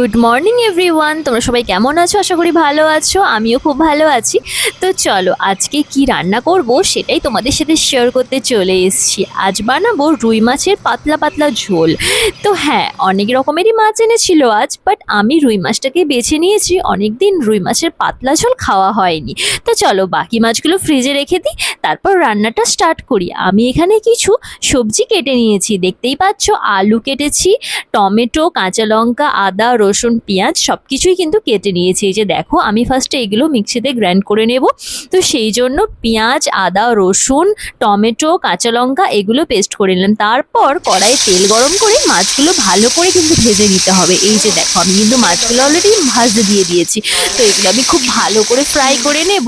Good morning everyone তোমরা সবাই কেমন আছো? আশা করি ভালো আছো। আমিও খুব ভালো আছি। তো চলো, আজকে কি রান্না করব সেটাই তোমাদের সাথে শেয়ার করতে চলে এসেছি। আজ বানাবো রুই মাছের পাতলা পাতলা ঝোল। তো হ্যাঁ অনেক রকমেরই মাছ এনেছিল আজ বাট আমি রুই মাছটাকে বেছে নিয়েছি। অনেক দিন রুই মাছের পাতলা ঝোল খাওয়া হয়নি। তো চলো, বাকি মাছগুলো ফ্রিজে রেখে দিই, তারপর রান্নাটা স্টার্ট করি। আমি এখানে কিছু সবজি কেটে নিয়েছি। দেখতেই পাচ্ছ, আলু কেটেছি, টমেটো, কাঁচা লঙ্কা, আদা, রসুন পেঁয়াজ সব কিছুই কিন্তু কেটে নিয়েছি। যে দেখো, আমি ফার্স্টে এগুলো মিক্সিতে গ্র্যান্ড করে নেব। তো সেই জন্য পেঁয়াজ, আদা, রসুন, টমেটো, কাঁচা লঙ্কা এগুলো পেস্ট করে নিলাম। তারপর কড়াই তেল গরম করে মাছগুলো ভালো করে কিন্তু ভেজে নিতে হবে। এই যে দেখো, আমি কিন্তু মাছগুলো অলরেডি ভাজতে দিয়ে দিয়েছি। তো এগুলো আমি খুব ভালো করে ফ্রাই করে নেব।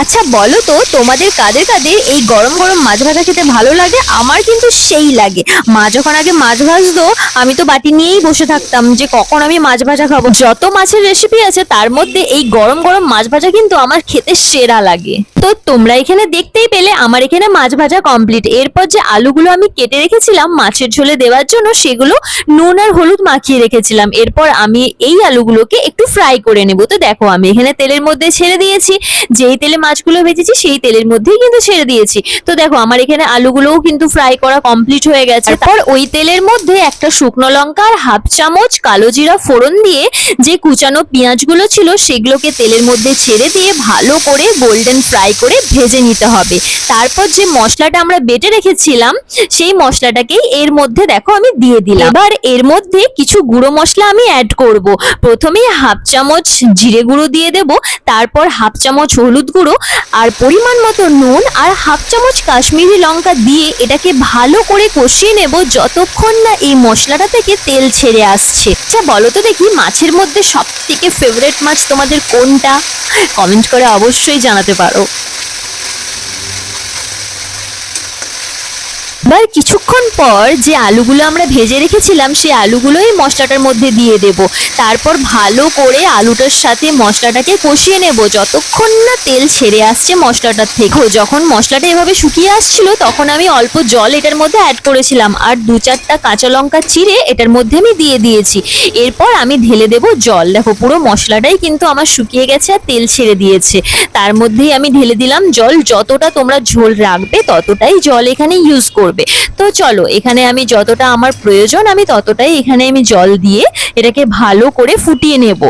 আচ্ছা বলো তো, তোমাদের কাদের কাদের এই গরম গরম মাছ ভাজা খেতে ভালো লাগে? আমার কিন্তু সেই লাগে। মা যখন আগে মাছ ভাজতো, আমি তো বাটি নিয়েই বসে থাকতাম যে কখন আমি মাছ ভাজা খাব। যত মাছের রেসিপি আছে, তার মধ্যে এই গরম গরম মাছ ভাজা কিন্তু আমার খেতে সেরা লাগে। তো তোমরা এখানে দেখতেই পেলে, আমার এখানে মাছ ভাজা কমপ্লিট এরপর যে আলুগুলো আমি কেটে রেখেছিলাম মাছের ঝোলে দেওয়ার জন্য, সেগুলো নুন আর হলুদ মাখিয়ে রেখেছিলাম। এরপর আমি এই আলুগুলোকে একটু ফ্রাই করে নেব। তো দেখো, আমি এখানে তেলের মধ্যে ছেড়ে দিয়েছি। যেই তেলে মাছগুলো ভেজেছি, সেই তেলের মধ্যেই কিন্তু ছেড়ে দিয়েছি। তো দেখো, আমার এখানে আলুগুলোও কিন্তু ফ্রাই করা কমপ্লিট হয়ে গেছে। তারপর ওই তেলের মধ্যে একটা শুকনো লঙ্কা আর হাফ চামচ কালো জিরা ফোড়ন দিয়ে যে কুচানো পেঁয়াজগুলো ছিল, সেগুলোকে তেলের মধ্যে ছেড়ে দিয়ে ভালো করে গোল্ডেন ফ্রাই করে ভেজে নিতে হবে। তারপর যে মশলাটা আমরা বেটে রেখেছিলাম, সেই মশলাটাকেই এর মধ্যে দেখো আমি দিয়ে দিলাম। এবার এর মধ্যে কিছু গুঁড়ো মশলা আমি অ্যাড করব। প্রথমেই হাফ চামচ জিরে গুঁড়ো দিয়ে দেব, তারপর হাফ চামচ হলুদ গুঁড়ো আর পরিমাণ মতো নুন আর হাফ চামচ কাশ্মীরি লঙ্কা দিয়ে এটাকে ভালো করে কষিয়ে নেব যতক্ষণ না এই মশলাটা থেকে তেল ছেড়ে আসছে। আচ্ছা বলো তো দেখি মাছের মধ্যে সব থেকে ফেভারেট মাছ তোমাদের কোনটা? কমেন্ট করে অবশ্যই জানাতে পারো। এবার কিছুক্ষণ পর যে আলুগুলো আমরা ভেজে রেখেছিলাম, সেই আলুগুলো এই মশলাটার মধ্যে দিয়ে দেব। তারপর ভালো করে আলুটার সাথে মশলাটাকে কষিয়ে নেব। যতক্ষণ না তেল ছেড়ে আসছে মশলাটার থেকে। যখন মশলাটা এভাবে শুকিয়ে আসছিল, তখন আমি অল্প জল এটার মধ্যে অ্যাড করেছিলাম। আর দু চারটা কাঁচা লঙ্কা চিড়ে এটার মধ্যে আমি দিয়ে দিয়েছি। এরপর আমি ঢেলে দেব জল। দেখো, পুরো মশলাটাই কিন্তু আমার শুকিয়ে গেছে আর তেল ছেড়ে দিয়েছে। তার মধ্যেই আমি ঢেলে দিলাম জল। যতটা তোমরা ঝোল রাখবে, ততটাই জল এখানে ইউজ করবে। তো চলো, এখানে আমি যতটা আমার প্রয়োজন আমি ততটাই এখানে আমি জল দিয়ে এটাকে ভালো করে ফুটিয়ে নেব।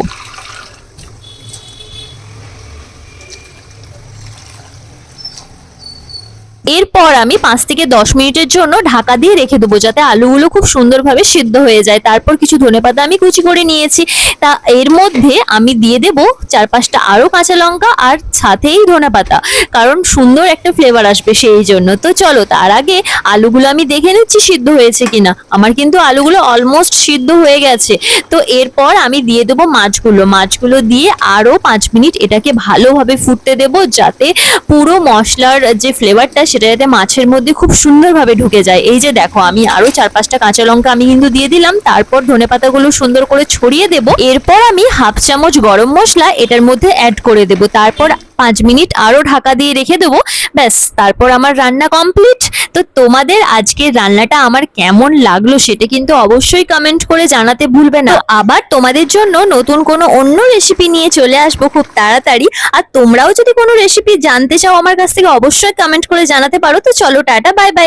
এরপর আমি পাঁচ থেকে দশ মিনিটের জন্য ঢাকা দিয়ে রেখে দেবো যাতে আলুগুলো খুব সুন্দরভাবে সিদ্ধ হয়ে যায়। তারপর কিছু ধনেপাতা আমি কুচি করে নিয়েছি। তা এর মধ্যে আমি দিয়ে দেব চার পাঁচটা আরও কাঁচা লঙ্কা আর সাথেই ধনেপাতা কারণ সুন্দর একটা ফ্লেভার আসবে সেই জন্য। তো চলো, তার আগে আলুগুলো আমি দেখে নিচ্ছি সিদ্ধ হয়েছে কিনা। আমার কিন্তু আলুগুলো অলমোস্ট সিদ্ধ হয়ে গেছে। তো এরপর আমি দিয়ে দেবো মাছগুলো। মাছগুলো দিয়ে আরও পাঁচ মিনিট এটাকে ভালোভাবে ফুটতে দেবো যাতে পুরো মশলার যে ফ্লেভারটা সেটা যাতে মাছের মধ্যে খুব সুন্দরভাবে ঢুকে যায়। এই যে দেখো, আমি আরও চার পাঁচটা কাঁচা লঙ্কা আমি কিন্তু দিয়ে দিলাম। তারপর ধনে পাতাগুলো সুন্দর করে ছড়িয়ে দেব। এরপর আমি হাফ চামচ গরম মশলা এটার মধ্যে অ্যাড করে দেব। তারপর পাঁচ মিনিট আরও ঢাকা দিয়ে রেখে দেবো। ব্যাস, তারপর আমার রান্না কমপ্লিট তো তোমাদের আজকের রান্নাটা আমার কেমন লাগল সেটা কিন্তু অবশ্যই কমেন্ট করে জানাতে ভুলবে না। আবার তোমাদের জন্য নতুন কোনো অন্য রেসিপি নিয়ে চলে আসব খুব তাড়াতাড়ি। আর তোমরাও যদি কোনো রেসিপি জানতে চাও আমার কাছ থেকে, অবশ্যই কমেন্ট করে জানাতে পারো। তো চলো, টাটা বাই বাই